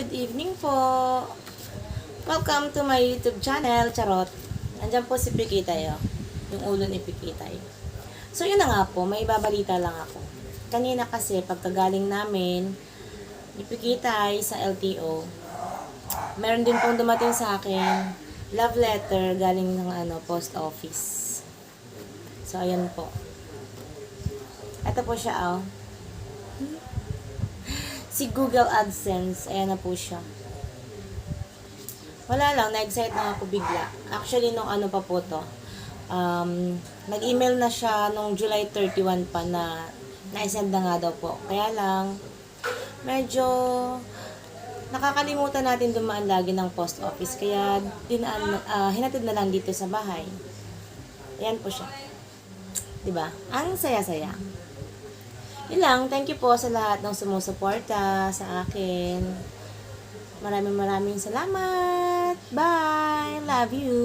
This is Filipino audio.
good evening po. Welcome to my YouTube channel, Charot. Andyan po si Pikitay, oh. Yung ulo ni Pikitay. So, yun na nga po, may babalita lang ako. Kanina kasi, pagkagaling namin, ni Pikitay sa LTO, meron din pong dumating sa akin, love letter galing ng ano, post office. So, ayan po. Ito po siya, oh. Si Google AdSense, ayan na po siya. Wala lang, na-excite na ako bigla. Actually, nung ano pa po to, um, nag-email na siya nung July 31 pa na na-send na nga daw po. Kaya lang, medyo nakakalimutan natin dumaan lagi ng post office. Kaya dinaan, ah, hinatid na lang dito sa bahay. Ayan po siya. 'Di ba? Ang saya-saya. Yun lang, thank you po sa lahat ng sumusuporta sa akin. Maraming maraming salamat. Bye. Love you.